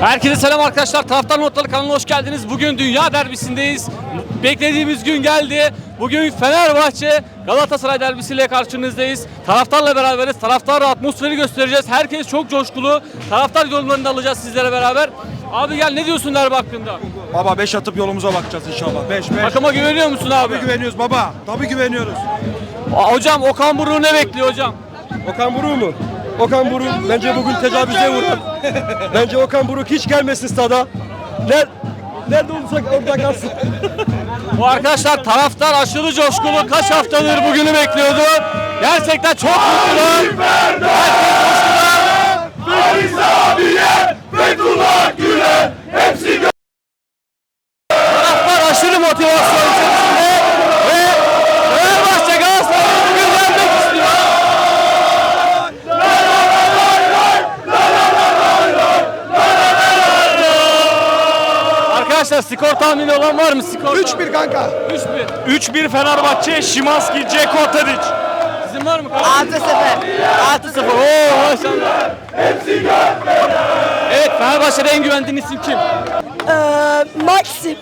Herkese selam arkadaşlar. Taraftar Notları kanalına hoş geldiniz. Bugün Dünya Derbisindeyiz. Beklediğimiz gün geldi. Bugün Fenerbahçe Galatasaray derbisiyle karşınızdayız. Taraftarla beraberiz. Taraftar atmosferi göstereceğiz. Herkes çok coşkulu. Taraftar yorumlarını da alacağız sizlere beraber. Abi gel ne diyorsun derbi hakkında? Baba 5 atıp yolumuza bakacağız inşallah. 5 5. Takıma güveniyor musun abi? Tabii güveniyoruz baba. Tabii güveniyoruz. Aa, Hocam Okan Buruk ne bekliyor hocam? Okan Buruk mu? Okan Buruk bence bugün tecavüze uğrar. bence Okan Buruk hiç gelmesin stada. Ner Nerede olursak orada kalsın. Bu arkadaşlar taraftar aşırı coşkulu. Kaç haftadır bugünü bekliyordu. Gerçekten çok mutlu. Taraftar aşırı motivasyon içerisinde ve Fenerbahçe Galatasaray'a bugün gelmek istiyor. Arkadaşlar skor tahmini olan var mı? Skor 3-1 kanka. 3-1. 3-1 Fenerbahçe, Şimanski, Ceko Tadic. Sizin var mı? 6-0. 6-0. Oo maşallah. Evet Fenerbahçe'de en güvendiğin isim kim? Ee, Maxim.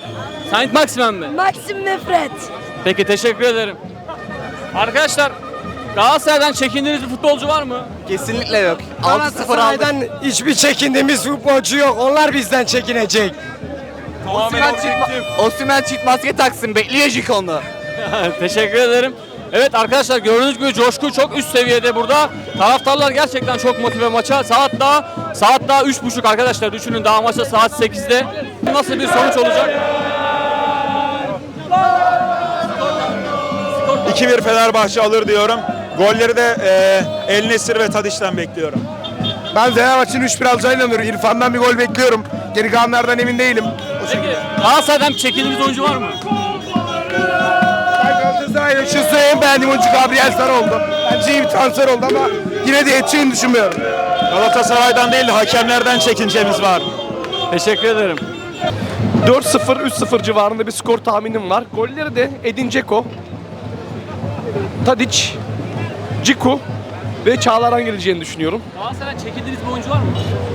Saint Maximen mi? Maxim Nefret. Peki teşekkür ederim. Arkadaşlar Galatasaray'dan çekindiğiniz bir futbolcu var mı? Kesinlikle yok. 6-0 aldık. Galatasaray'dan hiçbir çekindiğimiz futbolcu yok. Onlar bizden çekinecek. Osimhen çift, Osimhen çift maske taksın. Bekliyor Jikon'u. teşekkür ederim. Evet arkadaşlar gördüğünüz gibi coşku çok üst seviyede burada. Taraftarlar gerçekten çok motive maça. Saat daha saat daha 3.30 arkadaşlar. Düşünün daha maça saat 8'de. Nasıl bir sonuç olacak? 2-1 Fenerbahçe alır diyorum. Golleri de e, El Nesir ve Tadic'ten bekliyorum. Ben Fenerbahçe'nin 3-1 alacağına inanıyorum. İrfan'dan bir gol bekliyorum. Geri kalanlardan emin değilim. Peki Galatasaray'dan çekindiğiniz oyuncu var mı? Galatasaray'ın şu sıra en beğendiğim oyuncu Gabriel Sar oldu. Bence iyi bir transfer oldu ama yine de yeteceğini düşünmüyorum. Galatasaray'dan değil de hakemlerden çekincemiz var. Teşekkür ederim. 4-0, 3-0 civarında bir skor tahminim var. Golleri de Edin Dzeko, Tadic, Ciku ve Çağlar'dan geleceğini düşünüyorum. Galatasaray'dan çekindiğiniz bir oyuncu var mı?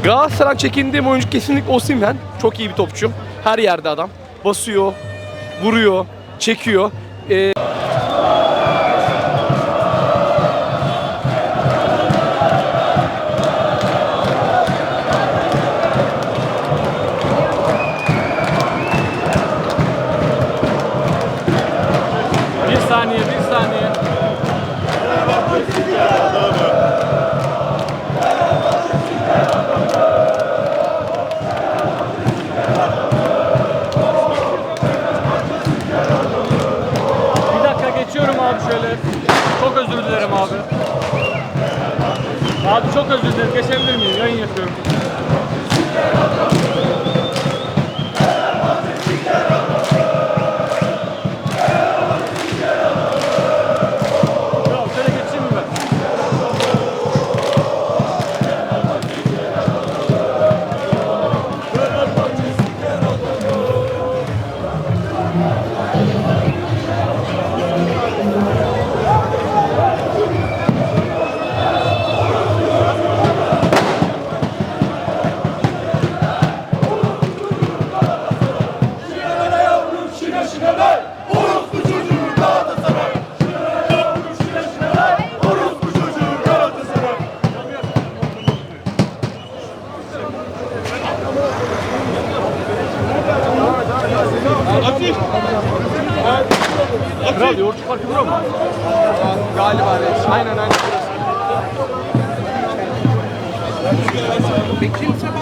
Galatasaray'dan çekindiğim oyuncu kesinlikle Osimhen. Çok iyi bir topçu. Her yerde adam. Basıyor, vuruyor, çekiyor. Ee, özür dilerim abi. Abi çok özür dilerim. Geçebilir miyim? Yayın yapıyorum. Bekir Sabah.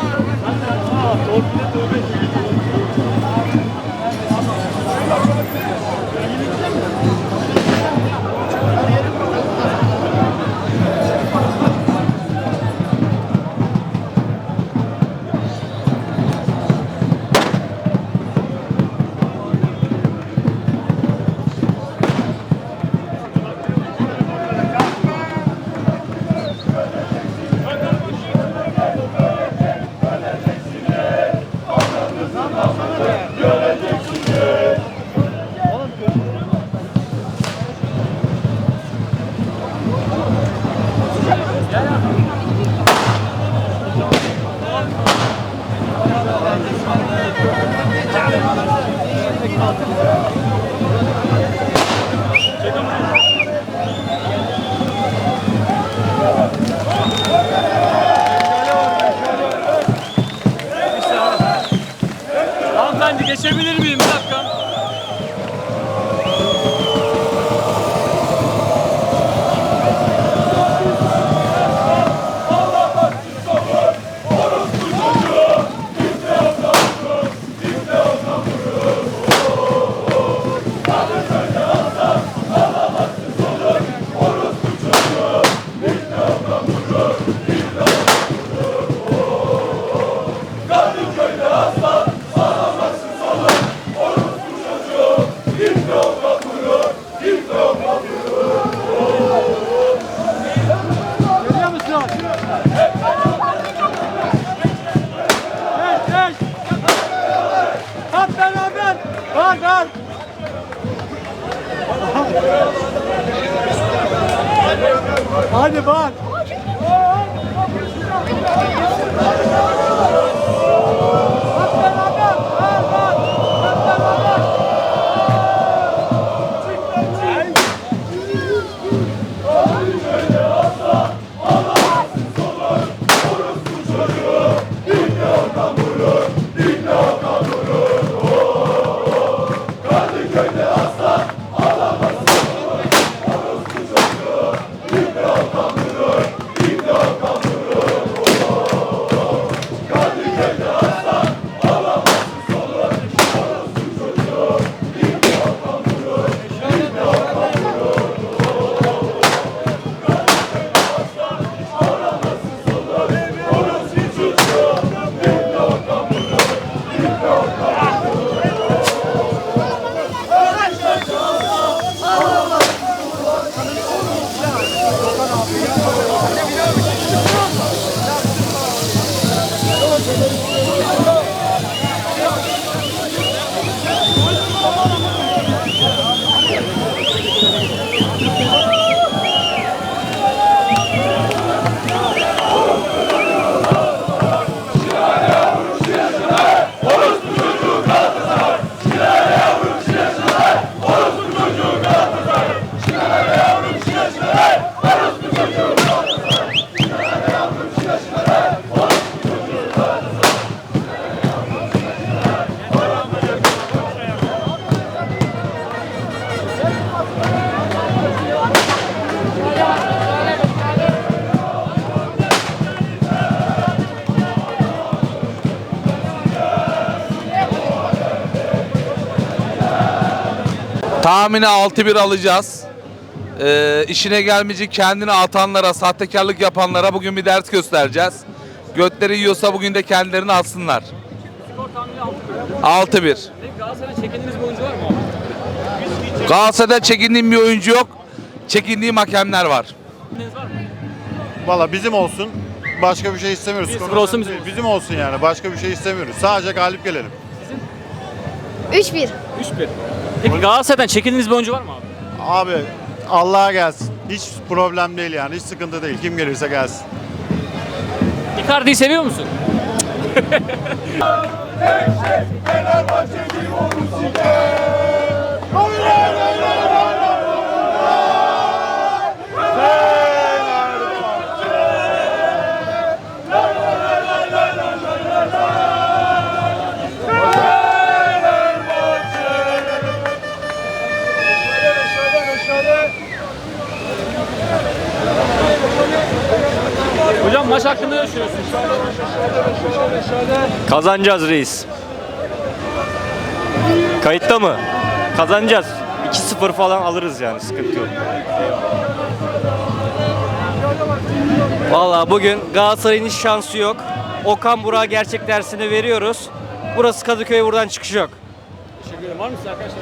Hadi bak. Vurur, Tahmini 6-1 alacağız. Ee, işine gelmeyecek kendini atanlara, sahtekarlık yapanlara bugün bir ders göstereceğiz. Götleri yiyorsa bugün de kendilerini alsınlar. Skor tahmini 6-1. 6-1. Peki Galatasaray'da çekindiğiniz bir oyuncu var mı? Galatasaray'da çekindiğim bir oyuncu yok. Çekindiğim hakemler var. Valla bizim olsun. Başka bir şey istemiyoruz. 1-0 Konu olsun, önemli bizim değil. bizim olsun yani. Başka bir şey istemiyoruz. Sadece galip gelelim. 3-1. 3-1. Peki Galatasaray'dan çekindiğiniz bir oyuncu var mı abi? Abi Allah'a gelsin. Hiç problem değil yani. Hiç sıkıntı değil. Kim gelirse gelsin. Icardi'yi seviyor musun? Hocam maç hakkında ne düşünüyorsunuz? Kazanacağız reis. Kayıtta mı? Kazanacağız. 2-0 falan alırız yani sıkıntı yok. Valla bugün Galatasaray'ın hiç şansı yok. Okan Burak'a gerçek dersini veriyoruz. Burası Kadıköy buradan çıkış yok. Teşekkür ederim. Var arkadaşlar?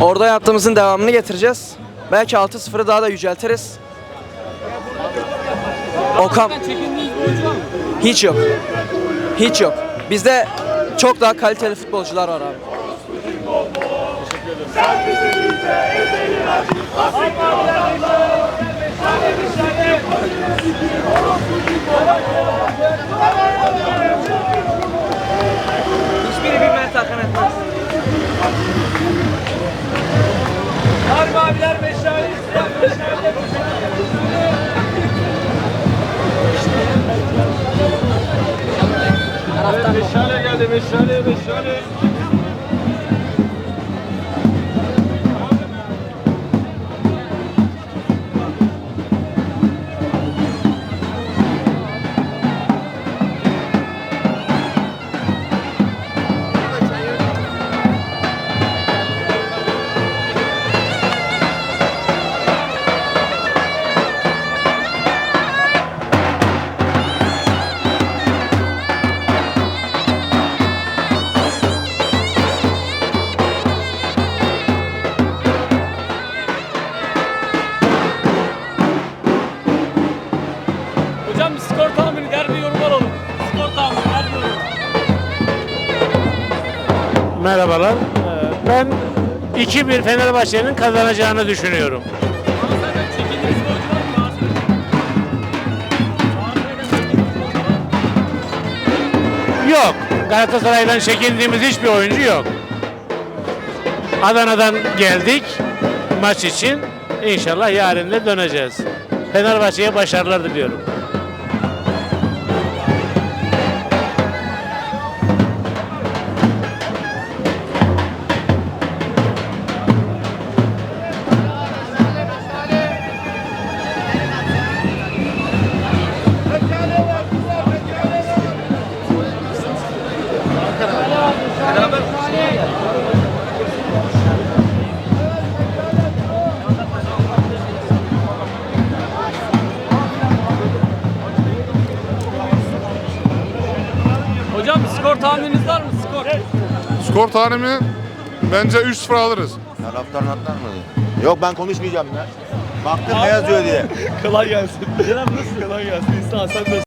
Orada yaptığımızın devamını getireceğiz. Belki 6-0'ı daha da yüceltiriz. Okan hiç yok. Hiç yok. Bizde çok daha kaliteli futbolcular var abi. Hocam bir Ben 2-1 Fenerbahçe'nin kazanacağını düşünüyorum. Yok. Galatasaray'dan çekindiğimiz hiçbir oyuncu yok. Adana'dan geldik maç için. İnşallah yarın da döneceğiz. Fenerbahçe'ye başarılar diliyorum. Skor tahmini bence 3-0 alırız. Taraftarın atlar mı? Yok ben konuşmayacağım ya. Baktım ne yazıyor diye. Kolay gelsin. Kolay gelsin. İsa sen de